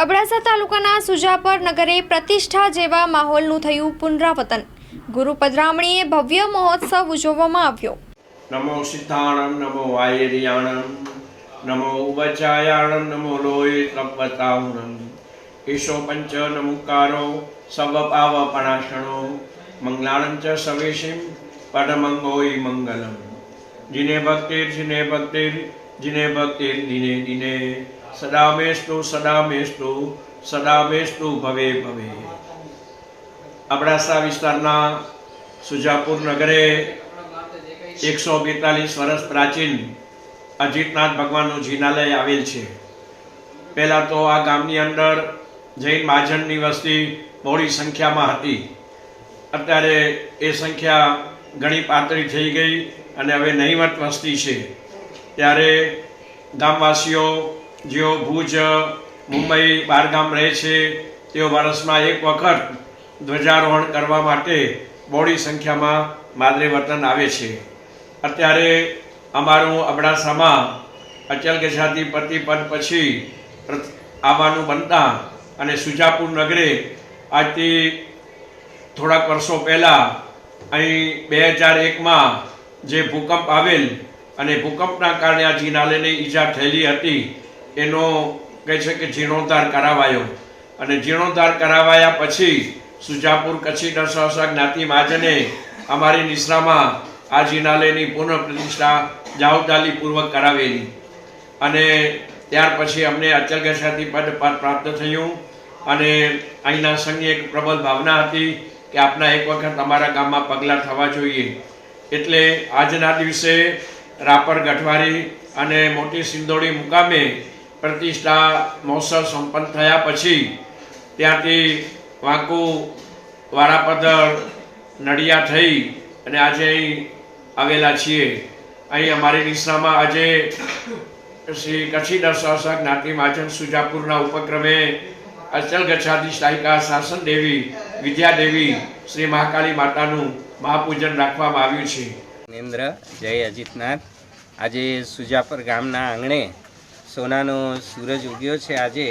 અબડાસા તાલુકાના સુજાપર નગરે પ્રતિષ્ઠા જેવા માહોલનું થયું પુનરાવતન ગુરુ પધરામણીએ ભવ્ય મહોત્સવ ઉજવવામાં આવ્યો. નમો સિદ્ધાણમ, નમો વાયરિયાણમ, નમો ઉવચાયાણમ, નમો લોય તપવતાવણમ ઈશો પંચ નમુકારો સવ પાવ પણાશણો મંગલાણમ ચ સવેશિમ પરમંગોય મંગલમ. જીને ભક્તિર જીને ભક્તિર જીને ભક્તિર, દિને દિને. સદા મેસ્તુ સદા મેસ્તુ સદા ભવે ભવે. અબડાસા વિસ્તારના સુજાપુર નગરે એકસો બેતાલીસ વર્ષ પ્રાચીન અજીતનાથ ભગવાનનું જિનાલય આવેલ છે. પહેલાં તો આ ગામની અંદર જૈન મહાજનની વસ્તી બહોળી સંખ્યામાં હતી. અત્યારે એ સંખ્યા ઘણી પાતળી થઈ ગઈ અને હવે નહીવત વસ્તી છે. ત્યારે ગામવાસીઓ જેઓ ભુજ, મુંબઈ બહારગામ રહે છે, તેઓ વર્ષમાં એક વખત ધ્વજારોહણ કરવા માટે બોડી સંખ્યામાં માદરે વતન આવે છે. અત્યારે અમારું અબડાસામાં અચલ ગજાતિ પતિ પછી આવવાનું બનતા અને સુજાપુર નગરે આજથી થોડાક વર્ષો પહેલાં અહીં બે હજાર એકમાં જે ભૂકંપ આવેલ અને ભૂકંપના કારણે આ જિનાલયને ઈજા થયેલી હતી એનો કહે છે કે જીર્ણોદ્ધાર કરાવાયો. અને જીર્ણોદ્ધાર કરાવાયા પછી સુજાપુર કચ્છી નરસહસા જ્ઞાતિ મહાજને અમારી નિશ્રામાં આ જિનાલયની પુનઃ પ્રતિષ્ઠા જવાબદારીપૂર્વક કરાવેલી. અને ત્યાર પછી અમને અચલ પદ પદ પ્રાપ્ત થયું. અને અહીંના સંઘની એક પ્રબળ ભાવના હતી કે આપના એક વખત અમારા ગામમાં પગલાં થવા જોઈએ. એટલે આજના દિવસે રાપર ગઠવારી અને મોટી સિંદોડી મુકામે પ્રતિષ્ઠા મહોત્સવ સંપન્ન થયા પછી ત્યાંથી વાંકુ વારાપદર નડિયા થઈ અને આજે અહીં આવેલા છીએ. અહીં અમારી દિશામાં આજે શ્રી કચ્છી દર્શાસક જ્ઞાતિ મહાજન સુજાપુરના ઉપક્રમે અચલ ગચ્છાદી શાહિકા શાસન દેવી વિદ્યાદેવી શ્રી મહાકાળી માતાનું મહાપૂજન રાખવામાં આવ્યું છે. નરેન્દ્ર જય અજીતનાથ. આજે સુજાપર ગામના આંગણે સોનાનો સૂરજ ઉગ્યો છે આજે.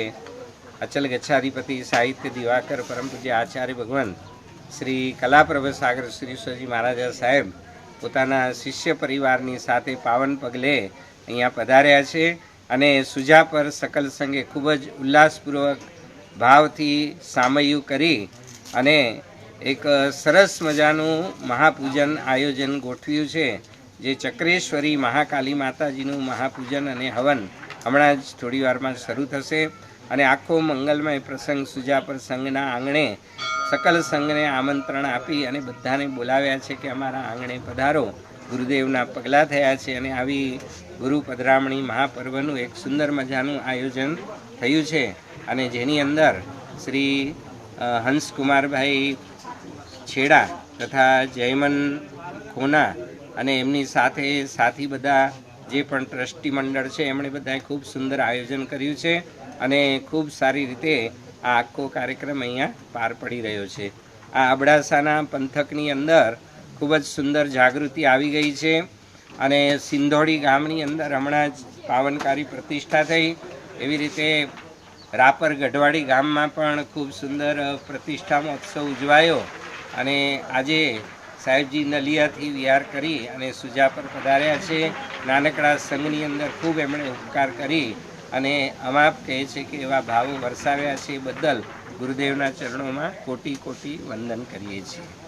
અચલ ગચ્છાધિપતિ સાહિત્ય દિવાકર પરમ પૂજ્ય આચાર્ય ભગવાન શ્રી કલાપ્રભ સાગર શ્રી મહારાજા સાહેબ પોતાના શિષ્ય પરિવારની સાથે પાવન પગલે અહીંયા પધાર્યા છે અને સુજા પર સકલ સંઘે ખૂબ જ ઉલ્લાસપૂર્વક ભાવથી સામયું કરી અને એક સરસ મજાનું મહાપૂજન આયોજન ગોઠવ્યું છે, જે ચક્રેશ્વરી મહાકાલી માતાજીનું મહાપૂજન અને હવન હમણાં જ થોડી વારમાં શરૂ થશે અને આખો મંગલમય પ્રસંગ સુજાપર સંઘના આંગણે સકલ સંઘને આમંત્રણ આપી અને બધાને બોલાવ્યા છે કે અમારા આંગણે પધારો. ગુરુદેવના પગલાં થયા છે અને આવી ગુરુ પધરામણી મહાપર્વનું એક સુંદર મજાનું આયોજન થયું છે. અને જેની અંદર શ્રી હંસકુમારભાઈ છેડા તથા જયમન ખોના અને એમની સાથે સાથી બધા જે પણ ટ્રસ્ટી મંડળ છે, એમણે બધાએ ખૂબ સુંદર આયોજન કર્યું છે અને ખૂબ સારી રીતે આ આખો કાર્યક્રમ અહીંયા પાર પડી રહ્યો છે. આ અબડાસાના પંથકની અંદર ખૂબ જ સુંદર જાગૃતિ આવી ગઈ છે અને સિંધોડી ગામની અંદર હમણાં જ પાવનકારી પ્રતિષ્ઠા થઈ. એવી રીતે રાપર ગઢવાડી ગામમાં પણ ખૂબ સુંદર પ્રતિષ્ઠા મહોત્સવ ઉજવાયો અને આજે સાહેબજી નલિયાથી વિહાર કરી અને સુજા પર પધાર્યા છે. નાનકડા સંઘની અંદર ખૂબ એમણે ઉપકાર કરી અને અમાપ કહે છે કે એવા ભાવો વરસાવ્યા છે બદલ ગુરુદેવના ચરણોમાં કોટી કોટી વંદન કરીએ છીએ.